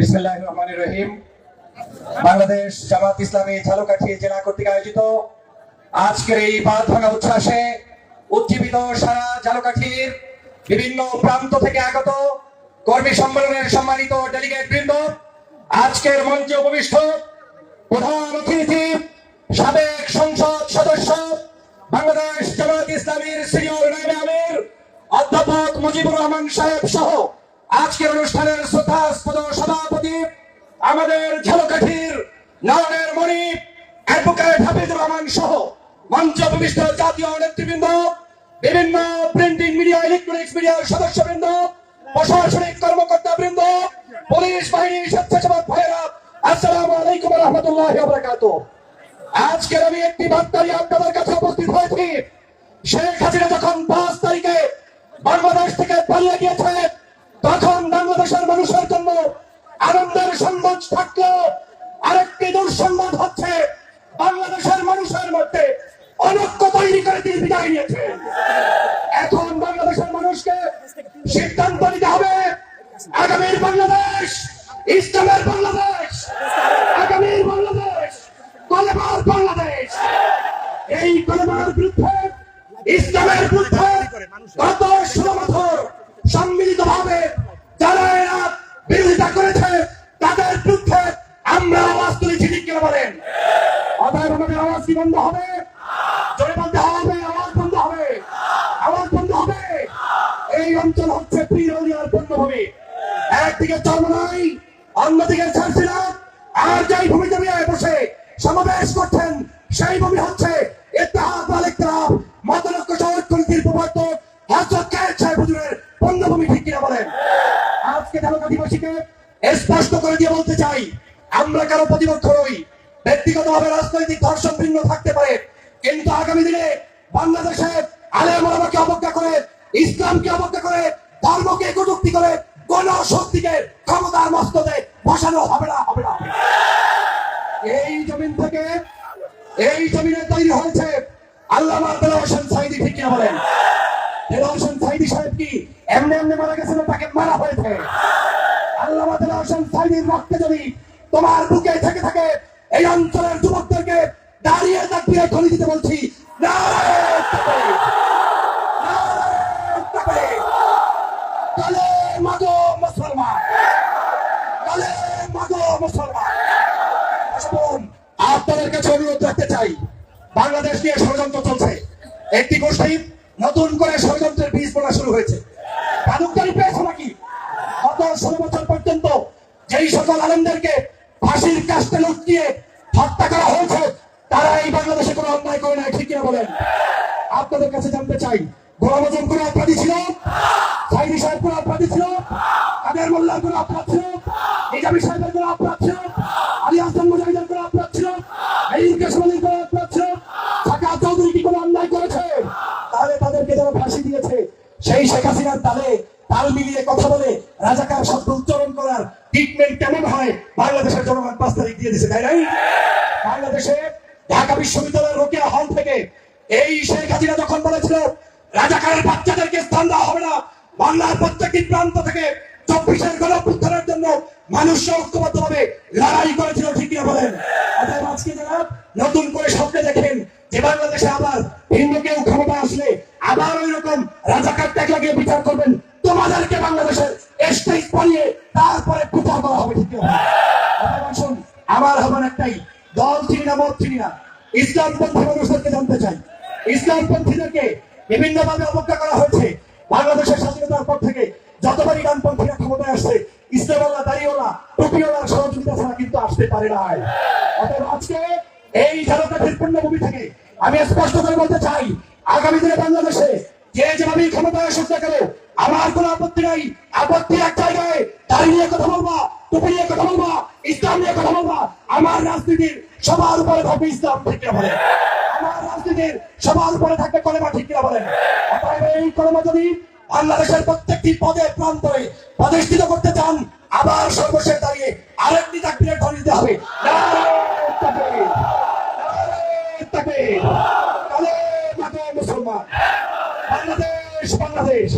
বিসমিল্লাহ রহমান রহিম। বাংলাদেশ জামাত ইসলামী ঝালকাঠি জেলা কর্তৃক আয়োজিত আজকের এই বাদ ভাঙা উচ্ছ্বাসে উজ্জীবিত সারা ঝালকাঠির বিভিন্ন প্রান্ত থেকে আগত কর্মী সম্মেলনের সম্মানিত ডেলিগেট বৃন্দ, আজকের মঞ্চে উপবিষ্ট প্রধান অতিথি, সাবেক সংসদ সদস্য, বাংলাদেশ জামাত ইসলামীর সিনিয়র নাইবে আমির, অধ্যাপক মুজিবুর রহমান সাহেব সহ আজকের অনুষ্ঠানের শ্রদ্ধাস্পদ সভাপতি আমাদের ঝালকাঠির নয়নের মণি অ্যাডভোকেট হাফিজুর রহমান সহ মঞ্চ উপবিষ্ট জাতীয় নেতৃবৃন্দ, বিভিন্ন প্রিন্টিং মিডিয়া ইলেকট্রনিক্স মিডিয়ার সদস্যবৃন্দ, প্রশাসনিক কর্মকর্তা বৃন্দ পুলিশ বাহিনী, স্বেচ্ছাসেবক ভাইয়েরা, আসসালামু আলাইকুম রহমতুল্লাহ বারাকাতুহ। আজকের আমি একটি বার্তা নিয়ে আপনাদের কাছে উপস্থিত হয়েছি। শেখ হাসিনা যখন পাঁচ তারিখে বাংলাদেশ থেকে পালিয়ে গিয়েছে তখন বাংলাদেশের মানুষের জন্য আনন্দের সংবাদ থাকলেও আরেকটি দুঃসংবাদ হচ্ছে, বাংলাদেশের মানুষের মধ্যে অনৈক্য তৈরি করে তিনি বিদায় নিয়েছেন এখন বাংলাদেশের মানুষকে সিদ্ধান্ত নিতে হবে, আগামীর বাংলাদেশ, ইসলামের বাংলাদেশ, আগামীর বাংলাদেশ কলেমার বাংলাদেশ। এই কলেমার বিরুদ্ধে, ইসলামের বিরুদ্ধে গত ষোলো বছর সম্মিলিত ভাবে যারা এরা বিরোধিতা করেছে, তাদের বিরুদ্ধে আমরা আওয়াজ তুলেছি, ঠিক কিনা বলেন? অতএব আমাদের আওয়াজ কি বন্ধ হবে? জোরে বলতে হবে, আওয়াজ বন্ধ হবে। আওয়াজ বন্ধ হবে। এই অঞ্চল হচ্ছে পিরোলিয়ার পূর্ণভূমি একদিকে চরমনাই, অন্যদিকে ঝাড়ছিলাম আর যেই ভূমিতে বসে সমাবেশ করছেন, সেই ভূমি হচ্ছে স্পষ্ট করে দিয়ে বলতে চাই আমরা কারও প্রতিপক্ষ নই ব্যক্তিগতভাবে রাজনৈতিক ধর্ষণ ভিন্ন থাকতে পারে কিন্তু আগামী দিনে বাংলাদেশে আলেম ওলামাকে অবজ্ঞা করে ইসলামকে অবজ্ঞা করে ধর্মকে কটুক্তি করে কোন শক্তিকে ক্ষমতার মস্তদে বসানো হবে না হবে না এই জমিন থেকে এই জমিনে তৈরি হয়েছে আল্লামা দেলাওয়ার হোসেন সাইদি ঠিক কিনা বলেন দেলাওয়ার হোসেন সাইদি সাহেব কি এমনি এমনি মারা গেছে তাকে মারা হয়েছে হোসেন রক্তে যদি তোমার বুকে থেকে থাকে, এই অঞ্চলের যুবকদেরকে দাঁড়িয়ে দাঁড়িয়ে ধরে দিতে বলছি। তাকবীর! তাকবীর! অনুরোধ রাখতে চাই। বাংলাদেশ নিয়ে ষড়যন্ত্র চলছে। একটি গোষ্ঠী নতুন করে ষড়যন্ত্রের বীজ বোনা শুরু হয়েছে। কানুকদারি পেয়েছে নাকি? গত ষোলো যেই সকল আলেমদেরকে ফাঁসির কাস্টে লুকিয়ে হত্যা করা হয়েছে, তারা এই বাংলাদেশে কোনো অন্যায় করে নাই, ঠিক কিনা বলেন? আপনাদের কাছে জানতে চাই, গোলাম কোনো অপরাধী ছিল? সাইদি সাহেব কোনো অপরাধী ছিল? কাদের মোল্লার কোনো অপরাধ ছিল? নিজামী সাহেবের কোনো অপরাধ ছিল? আলী হাসান মুজাহিদের কোনো অপরাধ ছিল? এই কেশমালির কোনো অপরাধ ছিল? চৌধুরী কি কোনো অন্যায় করেছে? তাহলে তাদেরকে যারা ফাঁসি দিয়েছে, সেই শেখ হাসিনার তালে তাল মিলিয়ে কথা বলে রাজাকার শব্দ উচ্চারণ করার ট্রিটমেন্ট কেমন হয় বাংলাদেশের জনগণ পাঁচ তারিখ দিয়ে দিছে তাই নাই বাংলাদেশে ঢাকা বিশ্ববিদ্যালয়ের রোকেয়া হল থেকে এই শেখ হাসিনা যখন বলেছিল, রাজাকারের বাচ্চাদেরকে স্থান দেওয়া হবে না, বাংলার প্রত্যেকটি প্রান্ত থেকে চব্বিশের গণপুত্থানের জন্য মানুষ ঐক্যবদ্ধ ভাবে লড়াই করেছিল, ঠিক কিনা বলেন? অতএব আজকে যারা নতুন করে স্বপ্নে দেখেন যে বাংলাদেশে আবার ভিন্ন কেউ ক্ষমতা আসলে আবার ওই রকম রাজাকার ট্যাগ লাগিয়ে বিচার করবেন তোমাদেরকে বাংলাদেশের স্টেজ পড়িয়ে তারপরে বিচার করা হবে, ঠিক আমার হবার একটাই, দল চিনি না মত চিনি না। ইসলামপন্থী মানুষদেরকে জানতে চাই। ইসলামপন্থীদেরকে বিভিন্ন ভাবে অবজ্ঞা করা হয়েছে। বাংলাদেশের স্বাধীনতার পর থেকে যতবারই ডানপন্থীরা ক্ষমতায় আসছে ইসলামাল্লাহ দাঁড়িয়েওলা টুপিওয়ালার সহযোগিতা ছাড়া কিন্তু আসতে পারে না অতএব আজকে এই ঝাড়খণ্ডের পূর্ণভূমি থেকে আমি স্পষ্ট করে বলতে চাই, আগামী দিনে বাংলাদেশে যে যেভাবে ক্ষমতায় আসুক না আমার কোনো আপত্তি নাই আপত্তি এক জায়গায় দাঁড়িয়ে নিয়ে কথা বলবা টুপি নিয়ে কথা বলবা ইসলাম নিয়ে কথা বলবা আমার রাজনীতির সবার উপরে থাকবে ইসলাম ঠিক কিনা বলেন আমার রাজনীতির সবার উপরে থাকবে কলেমা ঠিক কিনা বলেন এই কলেমা যদি বাংলাদেশের প্রত্যেকটি পদে প্রান্তরে প্রতিষ্ঠিত করতে চান আবার সর্বশেষ দাঁড়িয়ে আরেকটি চাকরির ধরে দিতে হবে মুসলমান বাংলাদেশ বাংলাদেশ